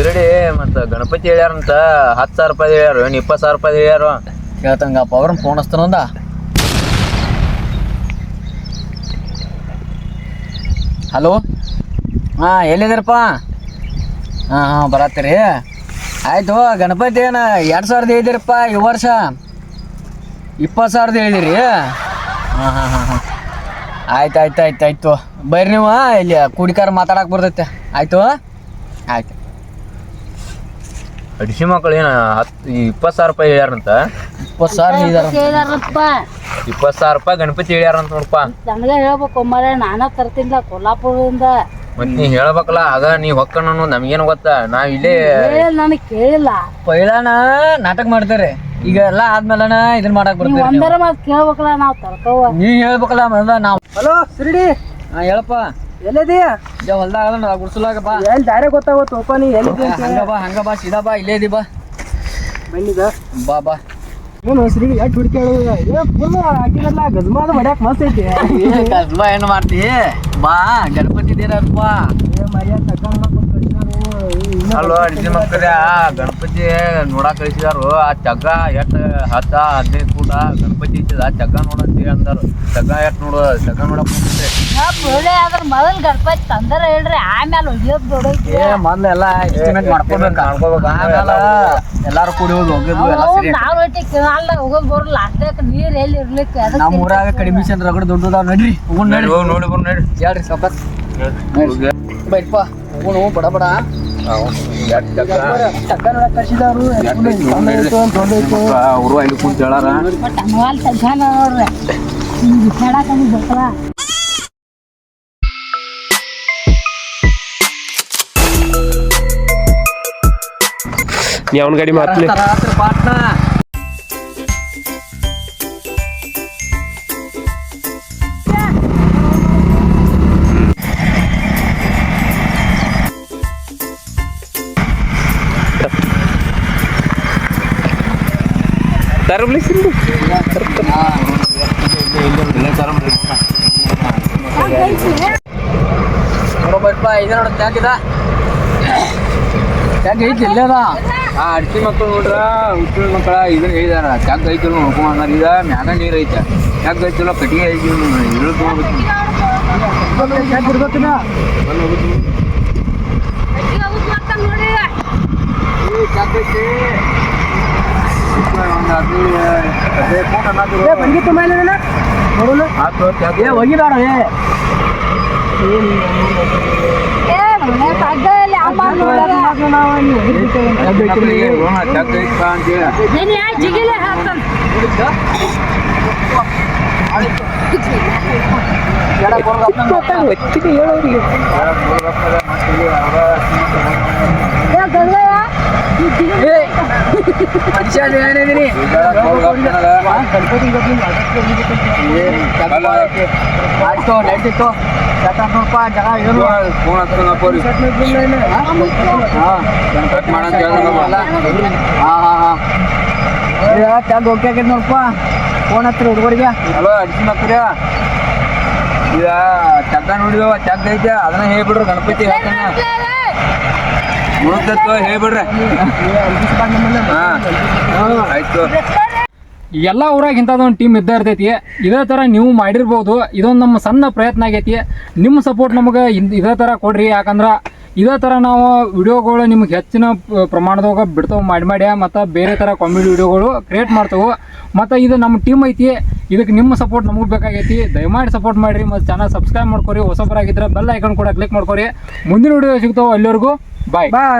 ತಿರುಡಿ, ಮತ್ತ ಗಣಪತಿ ಹೇಳ್ಯಾರಂತ ಹತ್ತು ಸಾವಿರ ರೂಪಾಯಿ ಹೇಳ್ಯಾರು ಏನು ಇಪ್ಪತ್ತು ಸಾವಿರ ರೂಪಾಯಿ ಹೇಳ್ಯಾರು. ಹೇಳ್ತಂಗಪ್ಪ ಅವ್ರನ್ನ ಫೋನ್ ಹಚ್ತಾನಂದ ಹಲೋ ಹಾಂ, ಎಲ್ಲಿದ್ದೀರಪ್ಪ? ಹಾಂ ಹಾಂ, ಬರತ್ತೀರಿ. ಆಯಿತು, ಗಣಪತಿ ಏನು ಎರಡು ಸಾವಿರದ ಹೇಳಿದಿರಪ್ಪ ಈ ವರ್ಷ? ಇಪ್ಪತ್ತು ಸಾವಿರದ ಹೇಳಿದಿರಿ? ಹಾಂ ಹಾಂ ಹಾಂ ಹಾಂ. ಆಯ್ತು ಆಯ್ತು ಆಯ್ತು ಆಯ್ತು. ಬರ್ರಿ ನೀವು, ಇಲ್ಲಿ ಕುಡಿಕಾರ ಮಾತಾಡಕ್ಕೆ ಬರ್ತೈತೆ. ಆಯಿತು? ಆಯ್ತು. ಅಡಿಸಿ ಮಕ್ಕಳು ಏನ ಹತ್ತು ಇಪ್ಪತ್ತು ಸಾವಿರ ರೂಪಾಯಿ ಹೇಳ್ಯಾರಂತ? ಇಪ್ಪತ್ತು ಸಾವಿರ ಇಪ್ಪತ್ತು ಸಾವಿರ ರೂಪಾಯಿ ಗಣಪತಿ ಹೇಳ್ಯಾರಂತ ನೋಡಪ್ಪ. ನನಗೆ ಹೇಳ್ಬೇಕು ಮರೆ ನಾನ ತರ್ತಿಲ್ಲ ಕೊಲ್ಲಾಪುರದಿಂದ. ಮತ್ ನೀ ಹೇಳ್ಬೇಕಲ್ಲ ಅದ ನೀ ಹೊಕ್ಕಣನು ನಮ್ಗೇನು ಗೊತ್ತಾ? ನಾವ್ ಇಲ್ಲೇ ನನಗೆ ಕೇಳಿಲ್ಲ. ಪೈಲಾನ ನಾಟಕ ಮಾಡ್ತಾರೆ. ಈಗ ಎಲ್ಲ ಆದ್ಮೇಲೆ ಇದನ್ನ ಮಾಡಕ್ ಬರ್ತೀವಿ ನೀ ಒಂದರ ಮಾತು ಕೇಳ್ಬೇಕಲ್ಲ ನಾವು ತರ್ಕವ ನೀ ಹೇಳ್ಬೇಕಲ್ಲ ನಾವು ಹಲೋ ಶಿರಡಿ. ಹಾ ಹೇಳಪ್ಪ. ಎಲ್ಲಿದೀಯ ಹೊಲ್ದಾಗ ಅದನ್ನ ಗುಡ್ಸಲಾಗ ಬಾ. ಎಲ್ಲಿ ದಾರೆ ಗೊತ್ತಾಗೋತು ಒಪ್ಪ ನೀ ಎಲ್ಲಿ ಅಂತ. ಹಂಗ ಬಾ ಹಂಗ ಬಾ ಸೀದಾ ಬಾ ಇಲ್ಲೇ ಇದೀ ಬಾ. ಬಂದಿದ ಬಾ. ಬಾ ಏನು ಹೆಸರಿಗೆ ಎಷ್ಟು ಹುಡುಕ್ಯಾಡೋದ ಏ ಫುಲ್ ಹಾಕಿರಲ್ಲ ಗಜ್ಮಾದ ಹೊಡ್ಯಾಕ ಮಸ್ತ್ ಐತಿ. ಕಸ್ಬಾ ಏನು ಮಾಡ್ತಿ? ಬಾ ಗಣಪತಿ ದೇರಪ್ಪ ಏ ಮರ್ಯಾದ ತಗೊಂಡ್ ಅಲ್ವ ಅಡಿಸಿ ಮಕ್ಕಳ ಗಣಪತಿ ನೋಡಾಕ ಕಳಿಸಿದಾರು. ಆ ಚಗ್ಗ ಎಟ್ ಹತ್ತ ಹದಿನೈದು ಫೂಟ ಗಣಪತಿ ಇತ್ತದ ಆ ಚಗ್ಗ ನೋಡಂತಿ ಅಂದರು. ಚಗ್ಗ ಎಟ್ ನೋಡು ಚಗ್ಗ ನೋಡಕ್ ಒಳ್ಳೆ ಆದ್ರ ಮೊದಲ್ ಗಣಪತಿ ತಂದರ ಹೇಳ್ರಿ ಆಮೇಲೆ ಒಯ್ಯೋದ್ ಏ ಮೊದ್ಲು ಎಲ್ಲ ಎಸ್ಟಿಮೇಟ್ ಮಾಡ್ಕೋಬೇಕು. ಮಾಡ್ಕೋಬೇಕು. ಆಮೇಲೆ ಎಲ್ಲಾರು ಕೂಡಿ ಹೋಗಿ ಹೋಗಿದ್ವು ಎಲ್ಲ ಸರಿ. ನಾವ್ ಒಟ್ಟಿ ಕಿನಾಲ್ದಾಗ ಹೋಗೋದ್ ಬರಲ್ಲ. ಲಾಸ್ಟಕ್ ನೀರ್ ಎಲ್ಲಿ ಇರ್ಲಿಕ್ಕೆ ನಮ್ಮ ಊರಾಗ ಕಡಿಮೆ ಚಂದ್ರ ರಗಡ ದೊಡ್ಡದಾವ್. ನಡ್ರಿ ನಡಿ ನಡ್ರಿ. ಹೋಗಿ ನೋಡಿ ಬರ್ ನಡಿ. ಹೇಳ್ರಿ ಸಾವ್ಕಾಸ್. ಬೈಪ್ಪ. ಹೋಗೋಣ ಬಡ ಬಡ. ಅವರು ಅಲ್ಲಿ ಕುಂತ ಹೇಳಾರ? ನೀ ಅವನ ಗಾಡಿ ಮಾತ್ಲಿ. ತರಬ್ಲಿ ನೋಡಪ್ಪ ಇದೆ ನೋಡ ಟ್ಯಾಂಕ್ ಇದ. ಟ್ಯಾಂಕ್ ಐತಿ ಇಲ್ಲೇ ಅದ. ಆ ಅಡಿಸಿ ಮಕ್ಕಳು ನೋಡ್ರ ಹುಟ್ಟಿನ ಮಕ್ಕಳ ಇದನ್ನ ಹೇಳಿದಾರ ಚಗ್ಗ ಐತಿ ನೋಡ್ಕೊಂಡ್ ಇದ ಮ್ಯಾಗ ನೀರ್ ಐತೆ. ಚಗ್ಗ ಐತಿಲ್ಲ ಕಟ್ಟಿಗೆ ಐತಿ ಇಳು ತೊಗೊಂಡ್ಬಿಟ್ಟು ಇರ್ಬೇಕಿನ ಒಂದು ಬಂದಿತ್ತು ಮೇಲೆ ನೋಡೋಣ ಆತು ಚಗ್ಗ ಏ ಹೋಗಿದಾರ ಏ ಮನುಷ್ಯ ಏನಿದೀನಿ ಆಯ್ತು ಏನು ಹಾಂ ಹಾಂ ಹಾಂ ಓಕೆ ಆಗೈತೆ ನೋಡಪ್ಪ ಫೋನ್ ಹತ್ತಿರ ಹುಡುಗರಿಗೆ ಹಲೋ ಅಡಿಸಿ ಮಕ್ಕಳ ಈಗ ಚಗ್ಗ ನೋಡಿದವ ಚಕ್ಕ ಐತೆ ಅದನ್ನ ಹೇಳ್ಬಿಡ್ರಿ ಗಣಪತಿ ಹೇಳ್ತಾನ. ಆಯ್ತು. ಎಲ್ಲ ಊರಾಗ ಇಂಥದ್ದೊಂದು ಟೀಮ್ ಇದ್ದ ಇರ್ತೈತಿ. ಇದೇ ಥರ ನೀವು ಮಾಡಿರ್ಬೋದು. ಇದೊಂದು ನಮ್ಮ ಸಣ್ಣ ಪ್ರಯತ್ನ ಆಗೈತಿ. ನಿಮ್ಮ ಸಪೋರ್ಟ್ ನಮಗೆ ಇದೇ ಥರ ಕೊಡ್ರಿ. ಯಾಕಂದ್ರೆ ಇದೇ ಥರ ನಾವು ವಿಡಿಯೋಗಳು ನಿಮ್ಗೆ ಹೆಚ್ಚಿನ ಪ್ರಮಾಣದಾಗ ಬಿಡ್ತಾವೆ, ಮಾಡಿ ಮಾಡಿ, ಮತ್ತು ಬೇರೆ ಥರ ಕಾಮಿಡಿ ವಿಡಿಯೋಗಳು ಕ್ರಿಯೇಟ್ ಮಾಡ್ತಾವೆ. ಮತ್ತು ಇದು ನಮ್ಮ ಟೀಮ್ ಐತಿ, ಇದಕ್ಕೆ ನಿಮ್ಮ ಸಪೋರ್ಟ್ ನಮಗೆ ಬೇಕಾಗೈತಿ. ದಯಮಾಡಿ ಸಪೋರ್ಟ್ ಮಾಡಿರಿ, ಮತ್ತು ಚಾನಲ್ ಸಬ್ಸ್ಕ್ರೈಬ್ ಮಾಡ್ಕೊರಿ, ಹೊಸಬರಾಗಿದ್ರೆ ಬೆಲ್ ಐಕನ್ ಕೂಡ ಕ್ಲಿಕ್ ಮಾಡ್ಕೊರಿ. ಮುಂದಿನ ವಿಡಿಯೋ ಸಿಗ್ತಾವೆ ಅಲ್ಲಿವರೆಗೂ. ಬಾಯ್ ಬಾಯ್